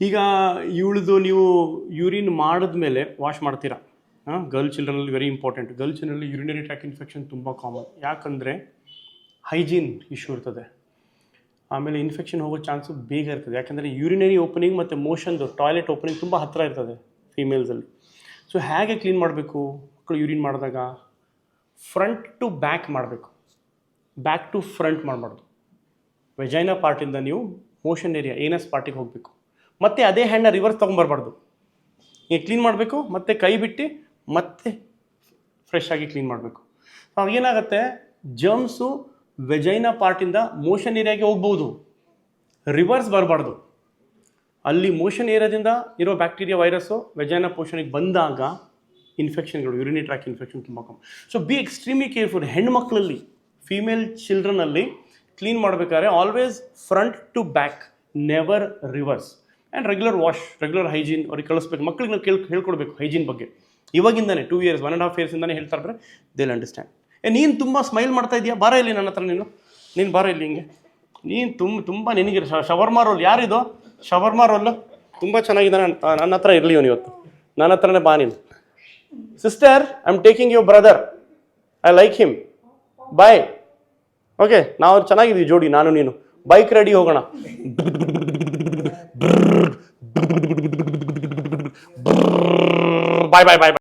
ಈಗ ಇವಳದು ನೀವು ಯೂರಿನ್ ಮಾಡಿದ ಮೇಲೆ ವಾಶ್ ಮಾಡ್ತೀರಾ? ಹಾಂ, ಗರ್ಲ್ ಚಿಲ್ಡ್ರನಲ್ಲಿ ವೆರಿ ಇಂಪಾರ್ಟೆಂಟ್ ಗರ್ಲ್ ಚಿಲ್ಡ್ರಲ್ಲಿ ಯೂರಿನರಿ ಟ್ರ್ಯಾಕ್ ಇನ್ಫೆಕ್ಷನ್ ತುಂಬ ಕಾಮನ್ ಯಾಕಂದರೆ ಹೈಜೀನ್ ಇಶ್ಯೂ ಇರ್ತದೆ. ಆಮೇಲೆ ಇನ್ಫೆಕ್ಷನ್ ಹೋಗೋ ಚಾನ್ಸು ಬೇಗ ಇರ್ತದೆ. ಯಾಕಂದರೆ ಯೂರಿನರಿ ಓಪನಿಂಗ್ ಮತ್ತು ಮೋಷನ್ದು ಟಾಯ್ಲೆಟ್ ಓಪನಿಂಗ್ ತುಂಬ ಹತ್ತಿರ ಇರ್ತದೆ ಫೀಮೇಲ್ಸಲ್ಲಿ ಸೊ ಹೇಗೆ ಕ್ಲೀನ್ ಮಾಡಬೇಕು ಮಕ್ಕಳು ಯೂರಿನ್ ಮಾಡಿದಾಗ? ಫ್ರಂಟ್ ಟು ಬ್ಯಾಕ್ ಮಾಡಬೇಕು. ಬ್ಯಾಕ್ ಟು ಫ್ರಂಟ್ ಮಾಡಬಾರ್ದು. ವೆಜೈನಾ ಪಾರ್ಟಿಂದ ನೀವು ಮೋಷನ್ ಏರಿಯಾ ಏನಸ್ ಪಾರ್ಟಿಗೆ ಹೋಗಬೇಕು. ಮತ್ತೆ ಅದೇ ಹ್ಯಾಂಡ್ನ ರಿವರ್ಸ್ ತೊಗೊಂಬರ್ಬಾರ್ದು. ಈಗ ಕ್ಲೀನ್ ಮಾಡಬೇಕು, ಮತ್ತೆ ಕೈ ಬಿಟ್ಟು ಮತ್ತೆ ಫ್ರೆಶ್ ಆಗಿ ಕ್ಲೀನ್ ಮಾಡಬೇಕು. ಏನಾಗುತ್ತೆ ಜರ್ಮ್ಸು ವೆಜೈನ ಪಾರ್ಟಿಂದ ಮೋಷನ್ ಏರಿಯಾಗೆ ಹೋಗ್ಬೋದು. ರಿವರ್ಸ್ ಬರಬಾರ್ದು. ಅಲ್ಲಿ ಮೋಷನ್ ಏರಿಯಾದಿಂದ ಇರೋ ಬ್ಯಾಕ್ಟೀರಿಯಾ ವೈರಸ್ಸು ವೆಜೈನ ಪೋಷನಿಗೆ ಬಂದಾಗ ಇನ್ಫೆಕ್ಷನ್ಗಳು ಯುರಿನಿ ಟ್ರ್ಯಾಕ್ ಇನ್ಫೆಕ್ಷನ್ ತುಂಬ ಕಮ್ಮಿ. ಸೊ ಬಿ ಎಕ್ಸ್ಟ್ರೀಮ್ಲಿ ಕೇರ್ಫುಲ್ ಹೆಣ್ಮಕ್ಳಲ್ಲಿ ಫೀಮೇಲ್ ಚಿಲ್ಡ್ರನಲ್ಲಿ ಕ್ಲೀನ್ ಮಾಡಬೇಕಾದ್ರೆ always front to back never reverse and regular wash regular hygiene ಅವ್ರಿಗೆ ಕಳಿಸ್ಬೇಕು. ಮಕ್ಕಳಿಗೆ ನಾವು ಕೇಳಿ, ಹೇಳ್ಕೊಡ್ಬೇಕು ಹೈಜೀನ್ ಬಗ್ಗೆ. ಇವಾಗಿಂದಾನೆ two years one and half ಇಯರ್ಸಿಂದಾನೆ ಹೇಳ್ತಾ ಇರ್ತಾರೆ ದೇಲ್ ಅಂಡರ್ಸ್ಟ್ಯಾಂಡ್ ಏ, ನೀನು ತುಂಬ ಸ್ಮೈಲ್ ಮಾಡ್ತಾ ಇದೆಯಾ? ಬಾರ ಇಲ್ಲಿ ನನ್ನ ಹತ್ರ ನೀನು. ನೀನು ಬಾರ ಇಲ್ಲಿ ಹಿಂಗೆ. ನೀನು ತುಂಬ ತುಂಬ ನಿನಗೆ ಶವರ್ಮಾ ರೋಲ್ ಯಾರಿದು? ಶವರ್ಮಾ ರೋಲ್ ತುಂಬ ಚೆನ್ನಾಗಿದೆ ನನ್ನ ಹತ್ರ ಇರಲಿ ಅವನು ಇವತ್ತು. ನನ್ನ ಹತ್ರನೇ ಬಾ ನೀನು. Sister I am taking your brother I like him boy okay ನಾವು ಚೆನ್ನಾಗಿದ್ದೀವಿ, ಜೋಡಿ, ನಾನು ನೀನು. ಬೈಕ್ ರೆಡಿ ಹೋಗೋಣ. ಬಾಯ್ ಬಾಯ್ ಬಾಯ್